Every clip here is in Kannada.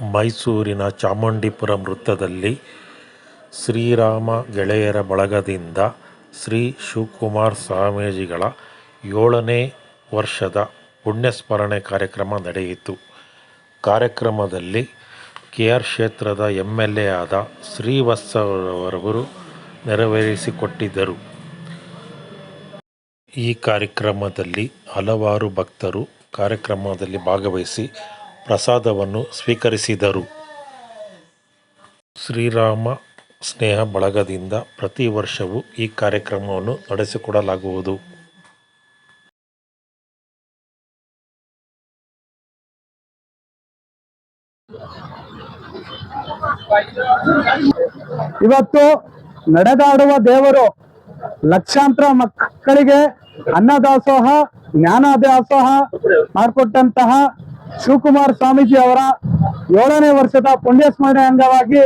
ಮೈಸೂರಿನ ಚಾಮುಂಡಿಪುರಂ ವೃತ್ತದಲ್ಲಿ ಶ್ರೀರಾಮ ಗೆಳೆಯರ ಬಳಗದಿಂದ ಶ್ರೀ ಶಿವಕುಮಾರ್ ಸ್ವಾಮೀಜಿಗಳ ಏಳನೇ ವರ್ಷದ ಪುಣ್ಯಸ್ಮರಣೆ ಕಾರ್ಯಕ್ರಮ ನಡೆಯಿತು. ಕಾರ್ಯಕ್ರಮದಲ್ಲಿ ಕೆ ಆರ್ ಕ್ಷೇತ್ರದ ಎಂ ಎಲ್ ಎ ಆದ ಶ್ರೀವತ್ಸರವರು ನೆರವೇರಿಸಿಕೊಟ್ಟಿದ್ದರು. ಈ ಕಾರ್ಯಕ್ರಮದಲ್ಲಿ ಹಲವಾರು ಭಕ್ತರು ಕಾರ್ಯಕ್ರಮದಲ್ಲಿ ಭಾಗವಹಿಸಿ ಪ್ರಸಾದವನ್ನು ಸ್ವೀಕರಿಸಿದರು. ಶ್ರೀರಾಮ ಸ್ನೇಹ ಬಳಗದಿಂದ ಪ್ರತಿ ವರ್ಷವೂ ಈ ಕಾರ್ಯಕ್ರಮವನ್ನು ನಡೆಸಿಕೊಡಲಾಗುವುದು. ಇವತ್ತು ನಡೆದಾಡುವ ದೇವರು ಲಕ್ಷಾಂತರ ಮಕ್ಕಳಿಗೆ ಅನ್ನದಾಸೋಹ ಜ್ಞಾನ ದಾಸೋಹ ಮಾಡಿಕೊಟ್ಟಂತಹ ಶಿವಕುಮಾರ ಸ್ವಾಮೀಜಿ ಅವರ ಏಳನೇ ವರ್ಷದ ಪುಣ್ಯ ಸ್ಮರಣೆ ಅಂಗವಾಗಿ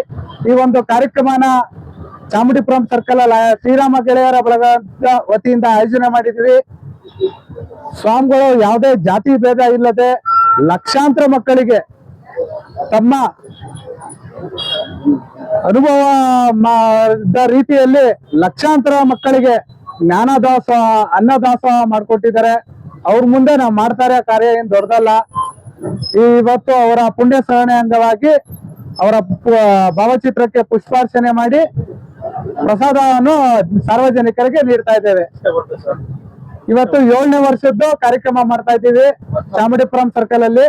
ಈ ಒಂದು ಕಾರ್ಯಕ್ರಮನ ಚಾಮುಂಡಿಪುರಂ ಸರ್ಕಲ್ ಶ್ರೀರಾಮ ಗೆಳೆಯರ ಬಳಗದ ವತಿಯಿಂದ ಆಯೋಜನೆ ಮಾಡಿದ್ವಿ ಸ್ವಾಮಿಗಳು ಯಾವುದೇ ಜಾತಿ ಭೇದ ಇಲ್ಲದೆ ಲಕ್ಷಾಂತರ ಮಕ್ಕಳಿಗೆ ತಮ್ಮ ಅನುಭವ ರೀತಿಯಲ್ಲಿ ಲಕ್ಷಾಂತರ ಮಕ್ಕಳಿಗೆ ಜ್ಞಾನದಾಸ, ಅನ್ನದಾಸ ಮಾಡ್ಕೊಟ್ಟಿದ್ದಾರೆ. ಅವ್ರ ಮುಂದೆ ನಾವು ಮಾಡ್ತಾರೆ ಕಾರ್ಯ ಏನ್ ದೊಡ್ಡದಲ್ಲ. ಇವತ್ತು ಅವರ ಪುಣ್ಯ ಸ್ಮರಣೆ ಅಂಗವಾಗಿ ಅವರ ಭಾವಚಿತ್ರಕ್ಕೆ ಪುಷ್ಪಾರ್ಚನೆ ಮಾಡಿ ಪ್ರಸಾದವನ್ನು ಸಾರ್ವಜನಿಕರಿಗೆ ನೀಡ್ತಾ ಇದ್ದೇವೆ. ಇವತ್ತು ಏಳನೇ ವರ್ಷದ್ದು ಕಾರ್ಯಕ್ರಮ ಮಾಡ್ತಾ ಇದ್ದೀವಿ. ಚಾಮುಂಡಿಪುರಂ ಸರ್ಕಲ್ ಅಲ್ಲಿ.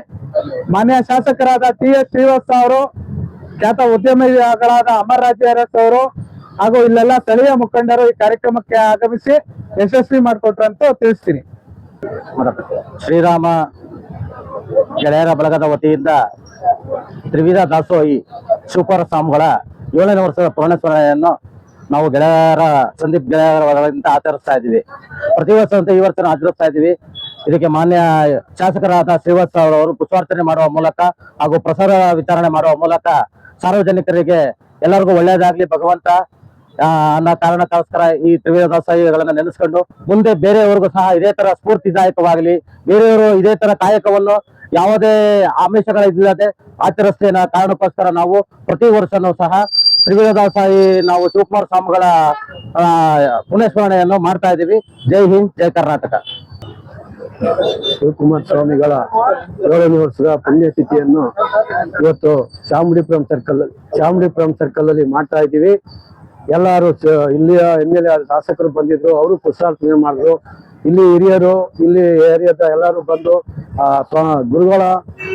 ಮಾನ್ಯ ಶಾಸಕರಾದ ಟಿ ಎಸ್ ಶ್ರೀವಾಸ್ ಅವರು, ಖ್ಯಾತ ಉದ್ಯಮಿಗಳಾದ ಅಮರ್ ರಾಜ್ ಅವರು ಹಾಗೂ ಇಲ್ಲೆಲ್ಲ ಸ್ಥಳೀಯ ಮುಖಂಡರು ಈ ಕಾರ್ಯಕ್ರಮಕ್ಕೆ ಆಗಮಿಸಿ ಯಶಸ್ವಿ ಮಾಡಿಕೊಟ್ರು ಅಂತ ತಿಳಿಸ್ತೀನಿ. ಶ್ರೀರಾಮ ಗೆಳೆಯರ ಬಳಗದ ವತಿಯಿಂದ ತ್ರಿವಿಧ ದಾಸೋಹಿ ಶಿವಕುಮಾರ ಸ್ವಾಮಿಗಳ ಏಳನೇ ವರ್ಷದ ಪೂರ್ಣಸ್ಮರಣೆಯನ್ನು ನಾವು ಗೆಳೆಯರ, ಸಂದೀಪ್ ಗೆಳೆಯರ ವರದಿಂದ ಆಚರಿಸ್ತಾ ಇದ್ದೀವಿ. ಪ್ರತಿ ವರ್ಷದಂತೆ ಈ ವರ್ಷ ಆಚರಿಸ್ತಾ ಇದ್ದೀವಿ. ಇದಕ್ಕೆ ಮಾನ್ಯ ಶಾಸಕರಾದ ಶ್ರೀವಾಸ್ ಅವರು ಪುಷ್ಪಾರ್ಚನೆ ಮಾಡುವ ಮೂಲಕ ಹಾಗೂ ಪ್ರಸಾರ ವಿತರಣೆ ಮಾಡುವ ಮೂಲಕ ಸಾರ್ವಜನಿಕರಿಗೆ ಎಲ್ಲರಿಗೂ ಒಳ್ಳೆಯದಾಗ್ಲಿ, ಭಗವಂತ ಅನ್ನೋ ಕಾರಣಕ್ಕೋಸ್ಕರ ಈ ತ್ರಿವೇದ ದಾಸೋಹಿಗಳನ್ನ ನೆನೆಸ್ಕೊಂಡು ಮುಂದೆ ಬೇರೆಯವರಿಗೂ ಸಹ ಇದೇ ತರ ಸ್ಫೂರ್ತಿದಾಯಕವಾಗಲಿ ಬೇರೆಯವರು ಇದೇ ತರ ಕಾಯಕವನ್ನು ಯಾವುದೇ ಆಮಿಷಗಳಿಲ್ಲದೆ ಆಚರಿಸ್ಲಿ ಅನ್ನೋ ಕಾರಣಕ್ಕೋಸ್ಕರ ನಾವು ಪ್ರತಿ ವರ್ಷನೂ ಸಹ ತ್ರಿವಿಧ ದಾಸೋಹಿ ನಾವು ಶಿವಕುಮಾರ ಸ್ವಾಮಿಗಳ ಪುಣ್ಯಸ್ಮರಣೆಯನ್ನು ಮಾಡ್ತಾ ಇದ್ದೀವಿ. ಜೈ ಹಿಂದ್, ಜೈ ಕರ್ನಾಟಕ. ಶಿವಕುಮಾರ ಸ್ವಾಮಿಗಳ ಏಳನೇ ವರ್ಷದ ಪುಣ್ಯತಿಥಿಯನ್ನು ಇವತ್ತು ಚಾಮುಂಡಿಪುರಂ ಸರ್ಕಲ್ ಚಾಮುಂಡಿಪುರಂ ಸರ್ಕಲ್ ಅಲ್ಲಿ ಮಾಡ್ತಾ ಇದ್ದೀವಿ. ಎಲ್ಲರೂ ಇಲ್ಲಿಯ ಎಂ ಎಲ್ ಎ ಶಾಸಕರು ಬಂದಿದ್ರು, ಅವರು ಪುಷ್ಪಾರ್ಚನೆ ಮಾಡಿದ್ರು. ಇಲ್ಲಿ ಹಿರಿಯರು, ಇಲ್ಲಿ ಏರಿಯಾದ ಎಲ್ಲರೂ ಬಂದು ಗುರುಗಳ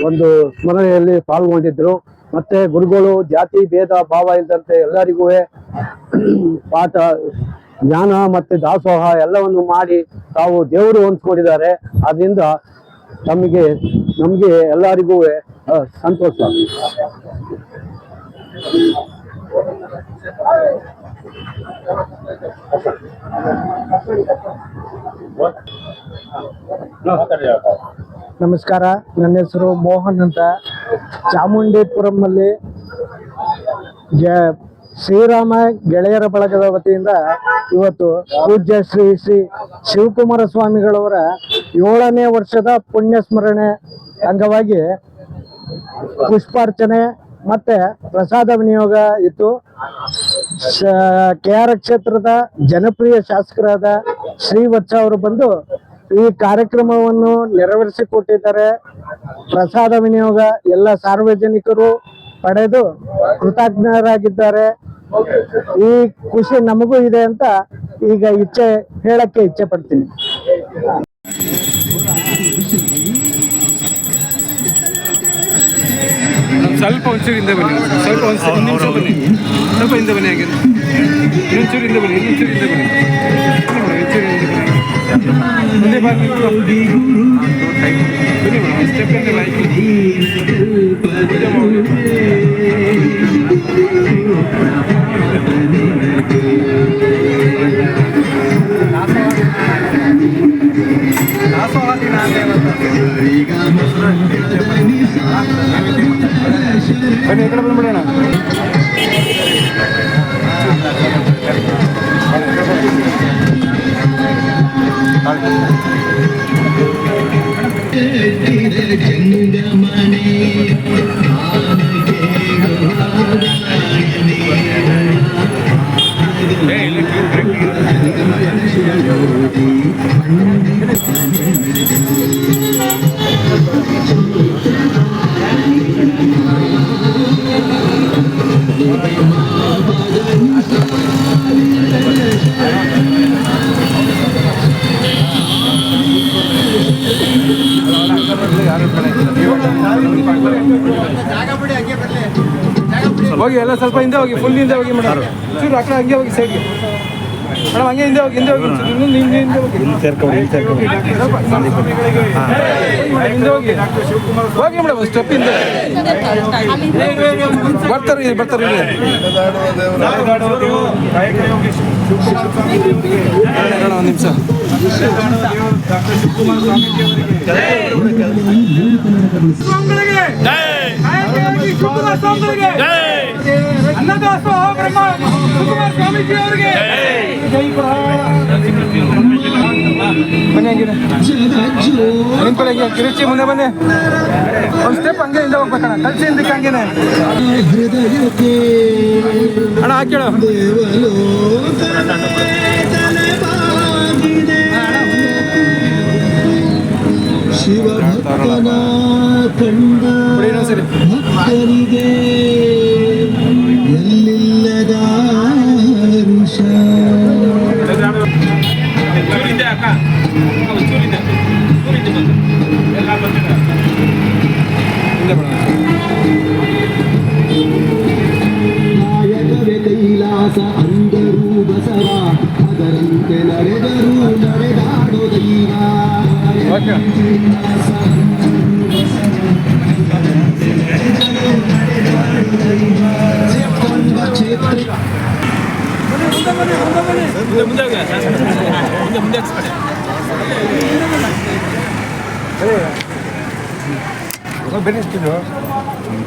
ಒಂದು ಸ್ಮರಣೆಯಲ್ಲಿ ಪಾಲ್ಗೊಂಡಿದ್ರು. ಮತ್ತೆ ಗುರುಗಳು ಜಾತಿ, ಭೇದ, ಭಾವ ಇಲ್ಲದಂತೆ ಎಲ್ಲರಿಗೂ ಪಾಠ, ಜ್ಞಾನ ಮತ್ತೆ ದಾಸೋಹ ಎಲ್ಲವನ್ನು ಮಾಡಿ ತಾವು ದೇವರು ಹೊಂದ್ಕೊಂಡಿದ್ದಾರೆ. ಅದರಿಂದ ನಮಗೆ ನಮಗೆ ಎಲ್ಲರಿಗೂ ಸಂತೋಷ. ನಮಸ್ಕಾರ, ನನ್ನ ಹೆಸರು ಮೋಹನ್ ಅಂತ. ಚಾಮುಂಡಿಪುರಂನಲ್ಲಿ ಶ್ರೀರಾಮ ಗೆಳೆಯರ ಬಳಗದ ವತಿಯಿಂದ ಇವತ್ತು ಪೂಜ್ಯ ಶ್ರೀ ಶ್ರೀ ಶಿವಕುಮಾರ ಸ್ವಾಮಿಗಳವರ ಏಳನೇ ವರ್ಷದ ಪುಣ್ಯ ಸ್ಮರಣೆ ಅಂಗವಾಗಿ ಪುಷ್ಪಾರ್ಚನೆ ಮತ್ತೆ ಪ್ರಸಾದ ವಿನಿಯೋಗ ಇತ್ತು. ಕೆ ಆರ್ ಕ್ಷೇತ್ರದ ಜನಪ್ರಿಯ ಶಾಸಕರಾದ ಶ್ರೀವತ್ಸ ಅವರು ಬಂದು ಈ ಕಾರ್ಯಕ್ರಮವನ್ನು ನೆರವೇರಿಸಿಕೊಟ್ಟಿದ್ದಾರೆ. ಪ್ರಸಾದ ವಿನಿಯೋಗ ಎಲ್ಲ ಸಾರ್ವಜನಿಕರು ಪಡೆದು ಕೃತಜ್ಞರಾಗಿದ್ದಾರೆ. ಈ ಖುಷಿ ನಮಗೂ ಇದೆ ಅಂತ ಈಗ ಇಚ್ಛೆ, ಹೇಳಕ್ಕೆ ಇಚ್ಛೆ ಪಡ್ತೀನಿ. ಸ್ವಲ್ಪ ಒಂಚೂರು ಹಿಂದೆ ಬನ್ನಿ. ಸ್ವಲ್ಪ ಒಂದು ಒಂದು ನಿಮಿಷ ಬನ್ನಿ. ಸ್ವಲ್ಪ ಹಿಂದೆ ಬನ್ನಿ ಹಾಗೆ. ಇನ್ನೊಂಚೂರು ಹಿಂದೆ ಬನ್ನಿ ಇನ್ನೊಂಚೂರು ಹಿಂದೆ ಬನ್ನಿ. ಹಿಂದೆ ಬನ್ನಿ, ಒಂಚೂರು ಹಿಂದೆ ಬನ್ನಿ. ಮುಂದೆ ಬಾ ನಿಂತ್ಕೊ. ಬನ್ನಿ ಮೇಡಮ್ ಸ್ಟೆಪ್ ಹಿಂದೆ ಆಯ್ತು ಪೂಜೆ ಮಾಡಿ ಬನ್ನಿ ಈ ಕಡೆ ಹೋಗಿ ಎಲ್ಲ ಸ್ವಲ್ಪ ಹಿಂದೆ ಹೋಗಿ ಫುಲ್ ಹಿಂದೆ ಹೋಗಿ ಮೇಡಮ್ ಚೂರು ಕಡೆ ಹಂಗೆ ಹೋಗಿ ಸೈಡ್ಗೆ ಮೇಡಮ್ ಹಂಗೆ ಹಿಂದೆ ಹೋಗಿ ಹಿಂದೆ ಹೋಗಿ ಒಂಚೂರು ಇನ್ನೊಂದು ಹಿಂದೆ ಹಿಂದೆ ಹೋಗಿ ಸ್ವಲ್ಪ ಮೇಡಮ್, ಹಿಂದೆ ಹೋಗಿ ಹೋಗಿ ಮೇಡಮ್ ಸ್ಟೆಪ್ ಹಿಂದೆ ಬರ್ತಾರೆ ಇಲ್ಲಿ, ಬರ್ತಾರೆ ಇಲ್ಲಿ. ನೋಡೋಣ ಒಂದು ನಿಮಿಷ ಅನ್ನದಾಸೋಹ ಬ್ರಹ್ಮ ಶಿವಕುಮಾರ ಸ್ವಾಮೀಜಿ ಅವರಿಗೆ ಬನ್ನಿ ಹಂಗಿದೆ ನಿಂತ್ಕೊಳ್ಳಿ ಹಂಗೆ ಕಿರುಚಿ ಮುಂದೆ ಬನ್ನಿ. ಒಂದು ಸ್ಟೆಪ್ ಹಂಗೆ ಹಿಂದೆ ಹೋಗ್ಬೇಕಣ್ಣ. ಕಲ್ಸಿ ಹಿಂದಕ್ಕೆ ಹಂಗೇನೆ. ಅಣ್ಣ ಹಾಕೇಳು ಶಿವ ಕಂಡ ಬಿಡಿ ಓಕೆ ಕ್ಷೇತ್ರ ಬನ್ನಿ ಸ್ಟೀಲು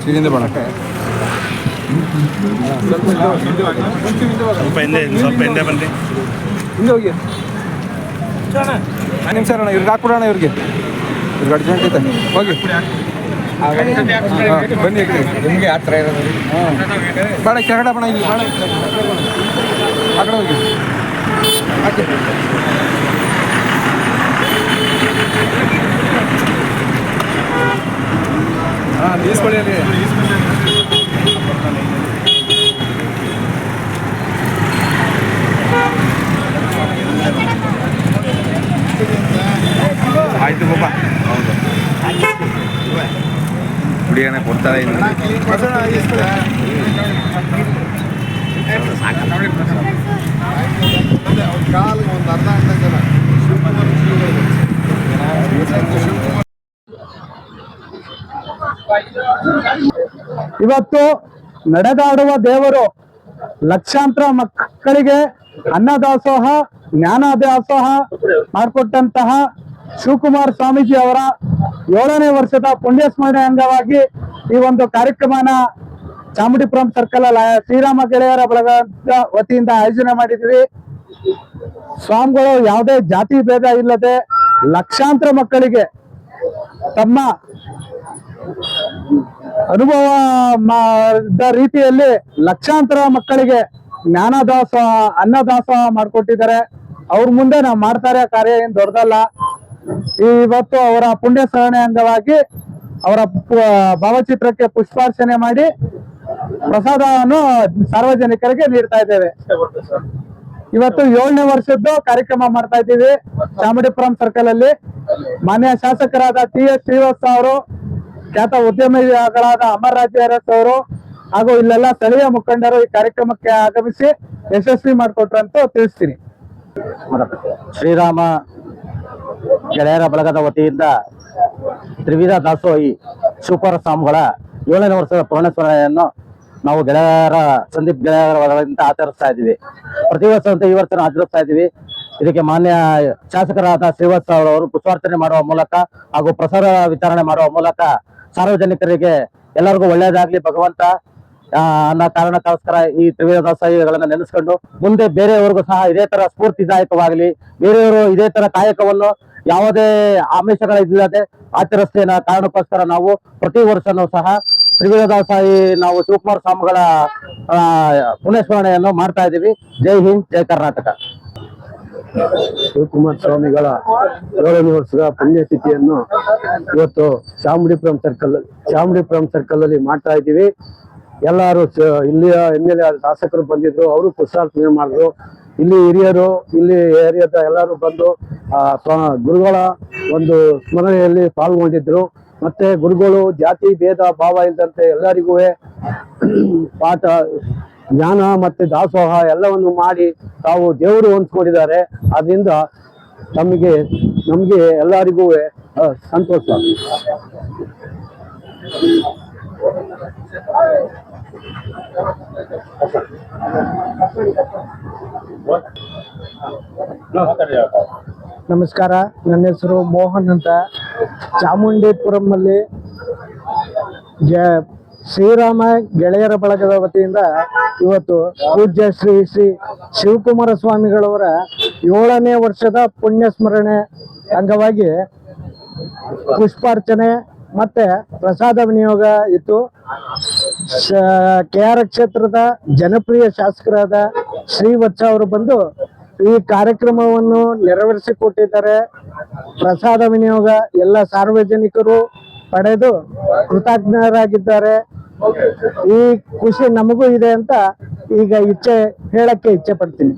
ಚೀರಿಂದ ಬೇಡ ಸ್ವಲ್ಪ ಹಿಂದೆ ಸ್ವಲ್ಪ ಹಿಂದೆ ಬನ್ನಿ ಹಿಂದೆ ಹೋಗಿ ಒಂದು ನಿಮಿಷ ಅಣ್ಣ ಇವ್ರಿಗೆ ಹಾಕ್ಬಿಡೋಣ ಇವ್ರಿಗೆ. ಇವ್ರಿಗೆ ಅರ್ಜೆಂಟ್ ಐತೆ ಹೋಗಿ. ಬನ್ನಿ. ನಿಮಗೆ ಆ ಥರ ಇರೋದು. ಹಾಂ. ಬೇಡ ಕೆಳಗಡೆ ಬಣ ಇಲ್ಲಿ ಬೇಡ ಆ ಕಡೆ ಹೋಗಿ. ಹಾಕಿ ಹಾಂ ಅಲ್ಲಿ. ಆಯ್ತು ಪಾಪ ಹೌದು ಕೊಡ್ತಾರೆ ಇವತ್ತು ನಡೆದಾಡುವ ದೇವರು ಲಕ್ಷಾಂತರ ಮಕ್ಕಳಿಗೆ ಅನ್ನದಾಸೋಹ ಜ್ಞಾನದಾಸೋಹ ಮಾಡಿಕೊಟ್ಟಂತಹ ಶಿವಕುಮಾರ್ ಸ್ವಾಮೀಜಿ ಅವರ ಏಳನೇ ವರ್ಷದ ಪುಣ್ಯ ಸ್ಮರಣೆ ಅಂಗವಾಗಿ ಈ ಒಂದು ಕಾರ್ಯಕ್ರಮನ ಚಾಮುಂಡಿಪುರಂ ಸರ್ಕಲ್ ಶ್ರೀರಾಮ ಗೆಳೆಯರ ಬಳಗದ ವತಿಯಿಂದ ಆಯೋಜನೆ ಮಾಡಿದ್ವಿ. ಸ್ವಾಮಿಗಳು ಯಾವುದೇ ಜಾತಿ ಭೇದ ಇಲ್ಲದೆ ಲಕ್ಷಾಂತರ ಮಕ್ಕಳಿಗೆ ತಮ್ಮ ಅನುಭವ ರೀತಿಯಲ್ಲಿ ಲಕ್ಷಾಂತರ ಮಕ್ಕಳಿಗೆ ಜ್ಞಾನದಾಸೋಹ ಅನ್ನದಾಸೋಹ ಮಾಡ್ಕೊಟ್ಟಿದ್ದಾರೆ. ಅವ್ರ ಮುಂದೆ ನಾವು ಮಾಡ್ತಾರೆ, ಕಾರ್ಯ ಏನ್ ದೊಡ್ಡದಲ್ಲ. ಇವತ್ತು ಅವರ ಪುಣ್ಯ ಸ್ಮರಣೆ ಅಂಗವಾಗಿ ಅವರ ಭಾವಚಿತ್ರಕ್ಕೆ ಪುಷ್ಪಾರ್ಚನೆ ಮಾಡಿ ಪ್ರಸಾದವನ್ನು ಸಾರ್ವಜನಿಕರಿಗೆ ನೀಡ್ತಾ ಇದ್ದೇವೆ. ಇವತ್ತು ಏಳನೇ ವರ್ಷದ್ದು ಕಾರ್ಯಕ್ರಮ ಮಾಡ್ತಾ ಇದ್ದೀವಿ. ಚಾಮುಂಡಿಪುರಂ ಸರ್ಕಲ್ ಅಲ್ಲಿ. ಮಾನ್ಯ ಶಾಸಕರಾದ ಟಿ ಎಸ್ ಶ್ರೀವಾಸ್ತವ ಅವರು, ಖ್ಯಾತ ಉದ್ಯಮಿಗಳಾದ ಅಮರ್ ಅರಸ್ ಅವರು ಹಾಗೂ ಇಲ್ಲೆಲ್ಲ ಸ್ಥಳೀಯ ಮುಖಂಡರು ಈ ಕಾರ್ಯಕ್ರಮಕ್ಕೆ ಆಗಮಿಸಿ ಯಶಸ್ವಿ ಮಾಡಿಕೊಟ್ರು ಅಂತ ತಿಳಿಸ್ತೀನಿ. ಶ್ರೀರಾಮ ಗೆಳೆಯರ ಬಳಗದ ವತಿಯಿಂದ ತ್ರಿವಿಧ ದಾಸೋಹಿ ಶಿವಕುಮಾರ ಸ್ವಾಮಿಗಳ ಏಳನೇ ವರ್ಷದ ಪೂರ್ಣಸ್ಮರಣೆಯನ್ನು ನಾವು ಗೆಳೆಯರ, ಸಂದೀಪ್ ಗೆಳೆಯರ ಬಳಗದಿಂದ ಆಚರಿಸ್ತಾ ಇದ್ದೀವಿ. ಪ್ರತಿ ವರ್ಷದಂತೆ ಈ ವರ್ಷ ಆಚರಿಸ್ತಾ ಇದ್ದೀವಿ. ಇದಕ್ಕೆ ಮಾನ್ಯ ಶಾಸಕರಾದ ಶ್ರೀವಾಸ್ತವ ಅವರು ಪುಷ್ಪಾರ್ಚನೆ ಮಾಡುವ ಮೂಲಕ ಹಾಗೂ ಪ್ರಸಾರ ವಿತರಣೆ ಮಾಡುವ ಮೂಲಕ ಸಾರ್ವಜನಿಕರಿಗೆ ಎಲ್ಲರಿಗೂ ಒಳ್ಳೆಯದಾಗ್ಲಿ ಭಗವಂತ. ಅನ್ನೋ, ಕಾರಣಕ್ಕೋಸ್ಕರ ಈ ತ್ರಿವೇದ ದಾಸೋಹಿಗಳನ್ನ ನೆನೆಸ್ಕೊಂಡು ಮುಂದೆ ಬೇರೆಯವರಿಗೂ ಸಹ ಇದೇ ತರ ಸ್ಫೂರ್ತಿದಾಯಕವಾಗಲಿ, ಬೇರೆಯವರು ಇದೇ ತರ ಕಾಯಕವನ್ನು ಯಾವುದೇ ಆಮಿಷಗಳಿಲ್ಲದೆ ಆಚರಿಸ್ತೇನೆ ಕಾರಣಕ್ಕೋಸ್ಕರ ನಾವು ಪ್ರತಿ ವರ್ಷನೂ ಸಹ ತ್ರಿವೇದ ದಾಸೋಹಿ ನಾವು ಶಿವಕುಮಾರ ಸ್ವಾಮಿಗಳ ಪುಣ್ಯಸ್ಮರಣೆಯನ್ನು ಮಾಡ್ತಾ ಇದ್ದೀವಿ. ಜೈ ಹಿಂದ್, ಜೈ ಕರ್ನಾಟಕ. ಶಿವಕುಮಾರ ಸ್ವಾಮಿಗಳ ಏಳನೇ ವರ್ಷದ ಪುಣ್ಯತಿಥಿಯನ್ನು ಇವತ್ತು ಚಾಮುಂಡಿಪುರಂ ಸರ್ಕಲ್ ಚಾಮುಂಡಿಪುರಂ ಸರ್ಕಲ್ ಅಲ್ಲಿ ಮಾಡ್ತಾ ಇದ್ದೀವಿ. ಎಲ್ಲರೂ ಇಲ್ಲಿಯ ಎಂ ಎಲ್ ಎ ಶಾಸಕರು ಬಂದಿದ್ರು, ಅವರು ಕುಶಾರ್ಥನೆ ಮಾಡಿದ್ರು. ಇಲ್ಲಿ ಹಿರಿಯರು, ಇಲ್ಲಿ ಏರಿಯಾದ ಎಲ್ಲರೂ ಬಂದು ಗುರುಗಳ ಒಂದು ಸ್ಮರಣೆಯಲ್ಲಿ ಪಾಲ್ಗೊಂಡಿದ್ರು. ಮತ್ತೆ ಗುರುಗಳು ಜಾತಿ, ಭೇದ, ಭಾವ ಇಲ್ಲದಂತೆ ಎಲ್ಲರಿಗೂ ಪಾಠ, ಜ್ಞಾನ ಮತ್ತೆ ದಾಸೋಹ ಎಲ್ಲವನ್ನು ಮಾಡಿ ತಾವು ದೇವರು ಹೊಂದ್ಕೊಂಡಿದ್ದಾರೆ. ಅದರಿಂದ ತಮಗೆ, ನಮಗೆ ಎಲ್ಲರಿಗೂ ಸಂತೋಷ. ನಮಸ್ಕಾರ, ನನ್ನ ಹೆಸರು ಮೋಹನ್ ಅಂತ. ಚಾಮುಂಡಿಪುರಂನಲ್ಲಿ ಶ್ರೀರಾಮ ಗೆಳೆಯರ ಬಳಗದ ವತಿಯಿಂದ ಇವತ್ತು ಪೂಜ್ಯ ಶ್ರೀ ಶ್ರೀ ಶಿವಕುಮಾರ ಸ್ವಾಮಿಗಳವರ ಏಳನೇ ವರ್ಷದ ಪುಣ್ಯ ಸ್ಮರಣೆ ಅಂಗವಾಗಿ ಪುಷ್ಪಾರ್ಚನೆ ಮತ್ತೆ ಪ್ರಸಾದ ವಿನಿಯೋಗ ಇತ್ತು. ಕೆ ಆರ್ ಕ್ಷೇತ್ರದ ಜನಪ್ರಿಯ ಶಾಸಕರಾದ ಶ್ರೀವತ್ಸ ಅವರು ಬಂದು ಈ ಕಾರ್ಯಕ್ರಮವನ್ನು ನೆರವೇರಿಸಿಕೊಟ್ಟಿದ್ದಾರೆ. ಪ್ರಸಾದ ವಿನಿಯೋಗ ಎಲ್ಲ ಸಾರ್ವಜನಿಕರು ಪಡೆದು ಕೃತಜ್ಞರಾಗಿದ್ದಾರೆ. ಈ ಖುಷಿ ನಮಗೂ ಇದೆ ಅಂತ ಈಗ ಇಚ್ಛೆ, ಹೇಳಕ್ಕೆ ಇಚ್ಛೆ ಪಡ್ತೀನಿ.